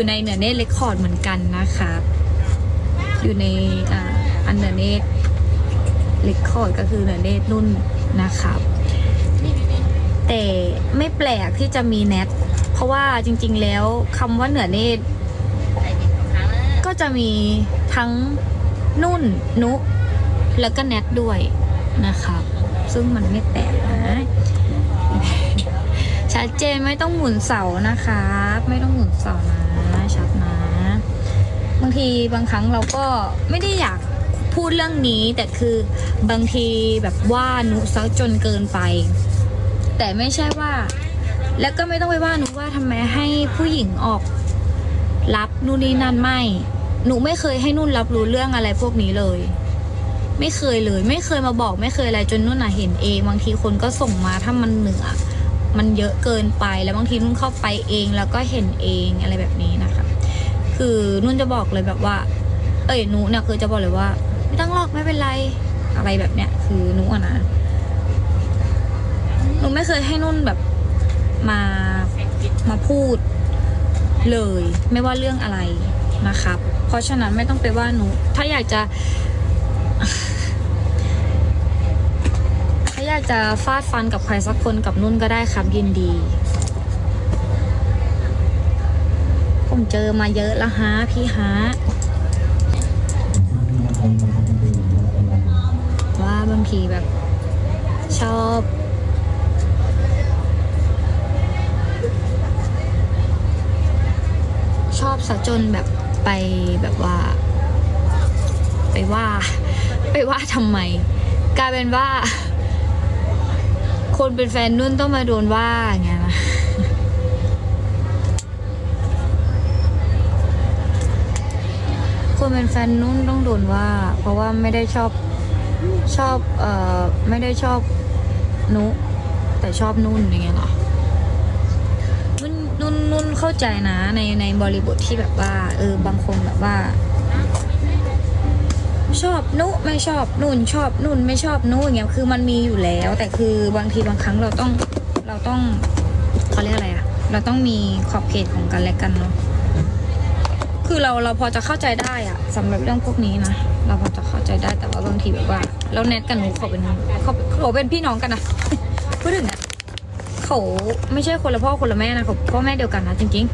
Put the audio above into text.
อยู่ในเหนือเนตเรคคอร์ดเหมือนกันนะครับอยู่ในอันเหนือเนตเรคคอร์ดก็คือเหนือเนตนุ่นนะครับ แต่ไม่แปลกที่จะมีแนทเพราะว่าจริง ๆ แล้วคำว่าเหนือเนตก็จะมีทั้งนุ่น นุ แล้วก็แนทด้วยนะครับ ซึ่งมันไม่แปลกนะ ชัดเจนไม่ต้องหมุนเสานะครับไม่ต้องหมุนเสานะชัดนะบางทีบางครั้งเราก็ไม่ได้อยากพูดเรื่องนี้แต่คือบางทีแบบว่านุซักจนเกินไป แต่ไม่ใช่ว่า แล้วก็ไม่ต้องไปว่านุว่าทำไมให้ผู้หญิงออกรับนู่นนี่นั่นไม่ หนูไม่เคยให้นุ่นรับรู้เรื่องอะไรพวกนี้เลย ไม่เคยเลย ไม่เคยมาบอก ไม่เคยอะไรจนนุ่นน่ะเห็นเอง บางทีคนก็ส่งมาถ้ามันเหนือ มันเยอะเกินไปแล้วบางทีนุ่นเข้าไปเองแล้วก็เห็นเองอะไรแบบนี้นะคะ คือนุ่นจะบอกเลยแบบว่า เอ้ยหนูเนี่ยคือจะบอกเลยว่า ไม่ต้องหรอกไม่เป็นไรอะไรแบบเนี้ย คือนูอะนะหนูไม่เคยให้นุ่นแบบมามาพูดเลย ไม่ว่าเรื่องอะไรนะครับ เพราะฉะนั้นไม่ต้องไปว่าหนูถ้าอยากจะ ถ้าอยาก จะฟาดฟันกับใครสักคนกับนุ่นก็ได้ครับยินดี ผมเจอมาเยอะแล้วฮะพี่ฮะว่าบางทีแบบ ชอบชอบซะจนแบบไปแบบว่า ไปว่า ไปว่าทำไม กลายเป็นว่า คนเป็นแฟนนุ่นต้องมาโดนว่าอย่างเงี้ยนะคนเป็นแฟนนุ่นต้องโดนว่า เพราะว่าไม่ได้ชอบชอบเอ่อไม่ได้ชอบนุแต่ชอบนุ่นอย่างเงี้ยหรอนุ่นนุ่นนุ่นเข้าใจนะในในบริบทที่แบบว่า เออบางคนแบบว่า ชอบนุไม่ชอบนุ่นชอบนุ่นไม่ชอบนุอย่างเงี้ยคือมันมีอยู่แล้ว แต่คือบางทีบางครั้งเราต้องเราต้องเขาเรียกอะไรอะเราต้องมีขอบเขตของกันและกันเนาะคือเราเราพอจะเข้าใจได้อะสำหรับเรื่องพวกนี้นะเราพอจะเข้าใจได้แต่ว่าบางทีแบบว่าเราแนทกับนุเขาเป็นเขาเขาเป็นพี่น้องกันนะพูดถึงอะเขาไม่ใช่คนละพ่อคนละแม่นะเขาพ่อแม่เดียวกันนะจริงๆ